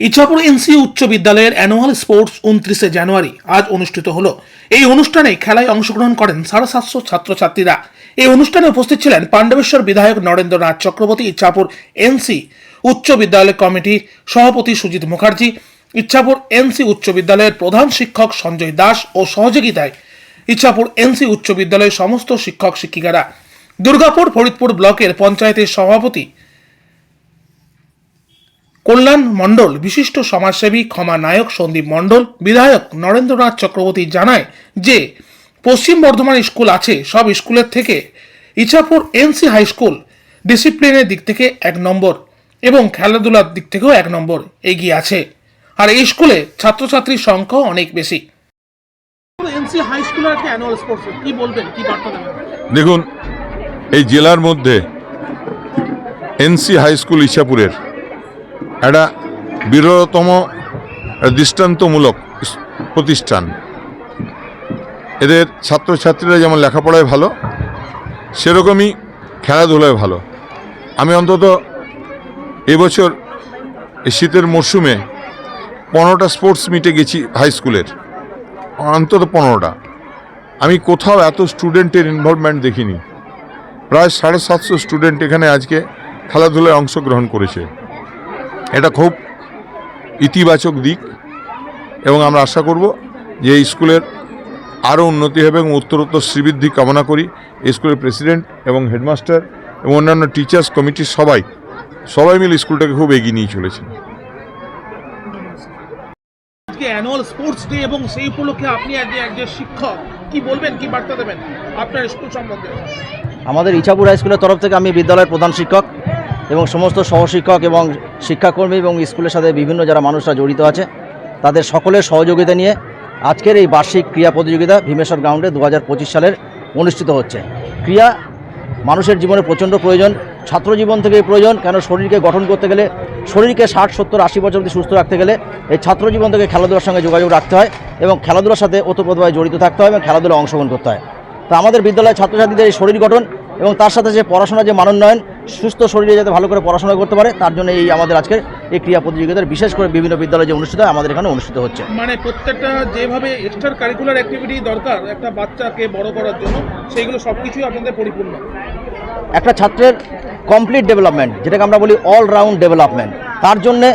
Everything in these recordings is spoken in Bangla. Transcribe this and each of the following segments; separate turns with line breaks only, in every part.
ইচ্ছাপুর এনসি উচ্চ বিদ্যালয়ের অ্যানুয়াল স্পোর্টস উনত্রিশে জানুয়ারি আজ অনুষ্ঠিত হলো। এই অনুষ্ঠানে খেলায় অংশগ্রহণ করেন সাড়ে সাতশো ছাত্রছাত্রীরা। এই অনুষ্ঠানে উপস্থিত ছিলেন পাণ্ডবেশ্বর বিধায়ক নরেন্দ্রনাথ চক্রবর্তী ইচ্ছাপুর এনসি উচ্চ বিদ্যালয় কমিটি সভাপতি সুজিত মুখার্জি ইচ্ছাপুর এনসি উচ্চ বিদ্যালয়ের প্রধান শিক্ষক সঞ্জয় দাস ও সহযোগিতায় ইচ্ছাপুর এনসি উচ্চ বিদ্যালয়ের সমস্ত শিক্ষক শিক্ষিকারা। দুর্গাপুর ফরিদপুর ব্লকের পঞ্চায়েতের সভাপতি কল্যাণ মণ্ডল বিশিষ্ট সমাজসেবী ক্ষমা নায়ক সন্দীপ মণ্ডল বিধায়ক নরেন্দ্রনাথ চক্রবর্তী জানায় যে পশ্চিম বর্ধমান স্কুল আছে সব স্কুলের থেকে ইছাপুর এনসি হাই স্কুল ডিসিপ্লিনের দিক থেকে এক নম্বর এবং খেলাধুলার দিক থেকেও এক নম্বর এগিয়ে আছে। আর এই স্কুলে ছাত্রছাত্রীর সংখ্যা অনেক বেশি। এনসি হাই স্কুলের অ্যানুয়াল স্পোর্টস কি বলবেন? কি বার্তা
দেখুন এই জেলার মধ্যে এনসি হাই স্কুল ইছাপুরের একটা বৃহত্তম দৃষ্টান্তমূলক প্রতিষ্ঠান। এদের ছাত্রছাত্রীরা যেমন লেখাপড়ায় ভালো, সেরকমই খেলাধুলায় ভালো। আমি অন্তত এবছর এই শীতের মরশুমে পনেরোটা স্পোর্টস মিটে গেছি হাই স্কুলের। অন্তত পনেরোটা। আমি কোথাও এত স্টুডেন্টের ইনভলভমেন্ট দেখিনি। প্রায় সাড়ে সাতশো স্টুডেন্ট এখানে আজকে খেলাধুলায় অংশগ্রহণ করেছে। এটা খুব ইতিবাচক দিক এবং আমরা আশা করব যে স্কুলের আরও উন্নতি হবে এবং উত্তরোত্তর শ্রীবৃদ্ধি কামনা করি। স্কুলের প্রেসিডেন্ট এবং হেডমাস্টার এবং অন্যান্য টিচার্স কমিটির সবাই সবাই মিলে স্কুলটাকে খুব এগিয়ে নিয়ে চলেছেন।
আজকে অ্যানুয়াল স্পোর্টস ডে এবং সেই উপলক্ষে আপনি একজন শিক্ষক কি বলবেন কি বার্তা দেবেন আপনার স্কুল সম্বন্ধে?
আমাদের ইছাপুর হাই স্কুলের তরফ থেকে আমি বিদ্যালয়ের প্রধান শিক্ষক। এবং সমস্ত সহশিক্ষক এবং শিক্ষাকর্মী এবং স্কুলের সাথে বিভিন্ন যারা মানুষরা জড়িত আছে, তাদের সকলের সহযোগিতা নিয়ে আজকের এই বার্ষিক ক্রীড়া প্রতিযোগিতা ভীমেশ্বর গ্রাউন্ডে দু হাজার পঁচিশ সালের অনুষ্ঠিত হচ্ছে। ক্রিয়া মানুষের জীবনে প্রচণ্ড প্রয়োজন, ছাত্র জীবন থেকে প্রয়োজন, কেন শরীরকে গঠন করতে গেলে, শরীরকে ষাট, সত্তর, আশি বছর অবধি সুস্থ রাখতে গেলে এই ছাত্র জীবন থেকে খেলাধুলার সঙ্গে যোগাযোগ রাখতে হয় এবং খেলাধুলার সাথে ওতপ্রোতভাবে জড়িত থাকতে হয় এবং খেলাধুলা অংশগ্রহণ করতে হয়। তা আমাদের বিদ্যালয়ের ছাত্রছাত্রীদের এই শরীর গঠন এবং তার সাথে যে পড়াশোনার যে মানোন্নয়ন সুস্থ শরীরে যাতে ভালো করে পড়াশোনা করতে পারে তার জন্য এই আমাদের আজকের এই ক্রীড়া প্রতিযোগিতার বিশেষ করে বিভিন্ন বিদ্যালয়ে যে অনুষ্ঠিত হয় আমাদের এখানে অনুষ্ঠিত হচ্ছে।
মানে প্রত্যেকটা যেভাবে এক্সট্রা কারিকুলার অ্যাক্টিভিটি দরকার একটা বাচ্চাকে বড় করার জন্য সেইগুলো সব কিছুই আপনাদের পরিপূর্ণ।
একটা ছাত্রের কমপ্লিট ডেভেলপমেন্ট যেটাকে আমরা বলি অলরাউন্ড ডেভেলপমেন্ট তার জন্যে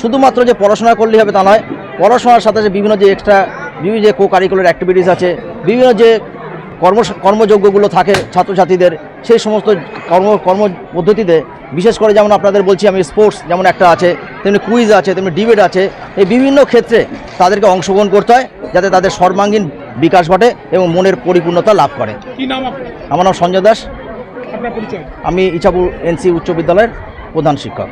শুধুমাত্র যে পড়াশোনা করলেই হবে তা নয় পড়াশোনার সাথে যে বিভিন্ন যে এক্সট্রা বিভিন্ন যে কো কারিকুলার অ্যাক্টিভিটিস আছে বিভিন্ন যে কর্ম কর্মযোগ্যগুলো থাকে ছাত্রছাত্রীদের সেই সমস্ত কর্ম কর্ম পদ্ধতিতে বিশেষ করে যেমন আপনাদের বলছি আমি স্পোর্টস যেমন একটা আছে তেমনি কুইজ আছে তেমনি ডিবেট আছে এই বিভিন্ন ক্ষেত্রে তাদেরকে অংশগ্রহণ করতে হয় যাতে তাদের সর্বাঙ্গীন বিকাশ ঘটে এবং মনের পরিপূর্ণতা লাভ করে।
কি নাম আপনার?
আমার নাম সঞ্জয় দাস। আমি ইচাপুর এনসি উচ্চ বিদ্যালয়ের প্রধান শিক্ষক।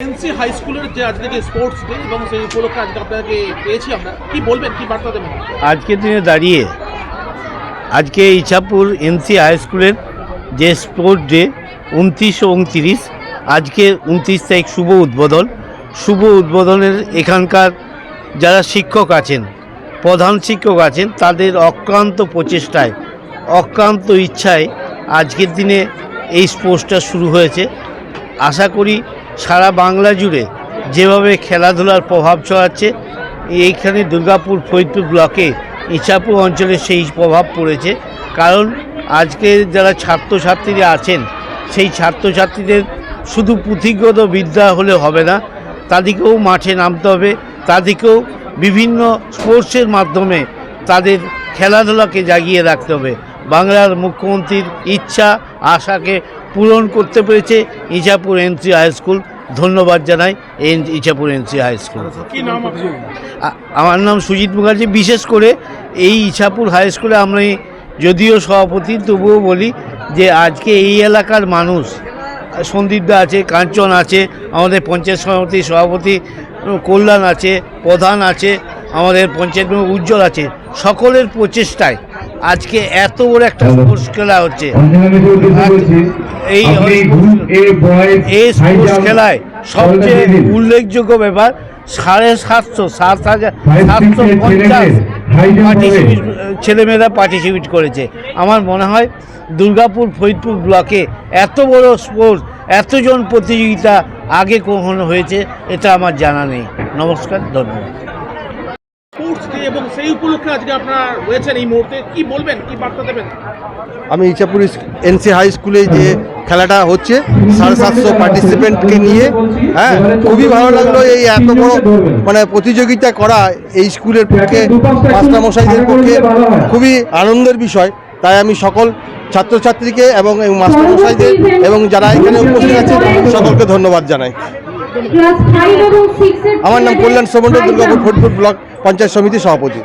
এনসি হাই স্কুলের যে আজকে যে স্পোর্টস ডে এবং সেই উপলক্ষে আজকে আপনাকে পেয়েছি আমরা। কি বলবেন? কি বার্তা দেবেন?
আজকের দিনে দাঁড়িয়ে আজকে ইছাপুর এনসি হাই স্কুলের যে স্পোর্ট ডে, উনত্রিশ ও উনত্রিশ, আজকে উনত্রিশ তারিখ শুভ উদ্বোধন। শুভ উদ্বোধনের এখানকার যারা শিক্ষক আছেন, প্রধান শিক্ষক আছেন, তাদের অক্লান্ত প্রচেষ্টায়, অক্লান্ত ইচ্ছায় আজকের দিনে এই স্পোর্টসটা শুরু হয়েছে। আশা করি সারা বাংলা জুড়ে যেভাবে খেলাধুলার প্রভাব ছড়াচ্ছে, এইখানে দুর্গাপুর ফরিদপুর ব্লকে ইছাপুর অঞ্চলে সেই প্রভাব পড়েছে। কারণ আজকে যারা ছাত্রছাত্রীরা আছেন, সেই ছাত্রছাত্রীদের শুধু পুঁথিগত বিদ্যা হলে হবে না, তাদেরকেও মাঠে নামতে হবে, তাদেরকেও বিভিন্ন স্পোর্টসের মাধ্যমে তাদের খেলাধুলাকে জাগিয়ে রাখতে হবে। বাংলার মুখ্যমন্ত্রীর ইচ্ছা, আশাকে পূরণ করতে পেরেছে ইছাপুর এনসি হাই স্কুল। ধন্যবাদ জানাই N Ichhapur N C high school. আমার নাম সুজিত মুখার্জি। বিশেষ করে এই ইছাপুর হাই স্কুলে আমি যদিও সভাপতি তবুও বলি যে আজকে এই এলাকার মানুষ সন্দীপদা আছে কাঞ্চন আছে আমাদের পঞ্চায়েত সমিতির সভাপতি কল্যাণ আছে প্রধান আছে আমাদের পঞ্চায়েত উজ্জ্বল আছে। সকলের প্রচেষ্টায় আজকে এত বড় একটা স্পোর্টস খেলা হচ্ছে। এই এই স্পোর্টস খেলায় সবচেয়ে উল্লেখযোগ্য ব্যাপার সাড়ে সাতশো সাত হাজার সাতশো পঞ্চাশ পার্টিসিপেট ছেলেমেয়েরা পার্টিসিপেট করেছে। আমার মনে হয় দুর্গাপুর ফরিদপুর ব্লকে এত বড় স্পোর্টস এতজন প্রতিযোগিতা আগে কখনো হয়েছে এটা আমার জানা নেই। নমস্কার ধন্যবাদ।
এবং সেই উপলক্ষে আজকে আপনারা রয়েছেন এই মুহূর্তে। কি বলবেন? কি বার্তা দেবেন?
আমি ইচ্ছাপুর এনসি হাই স্কুলে যে খেলাটা হচ্ছে সাড়ে সাতশো পার্টিসিপেন্টকে নিয়ে হ্যাঁ খুবই ভালো লাগল এই এত বড় মানে প্রতিযোগিতা করা এই স্কুলের পক্ষে মাস্টারমশাইদের পক্ষে খুবই আনন্দের বিষয়। তাই আমি সকল ছাত্রছাত্রীকে এবং এই মাস্টারমশাইদের এবং যারা এখানে উপস্থিত আছে সকলকে ধন্যবাদ জানাই। আমার নাম কল্যাণ সমন্ডল দুর্গাপুর ফরিদপুর ব্লক। পঞ্চায়েত সমিতির সভাপতি।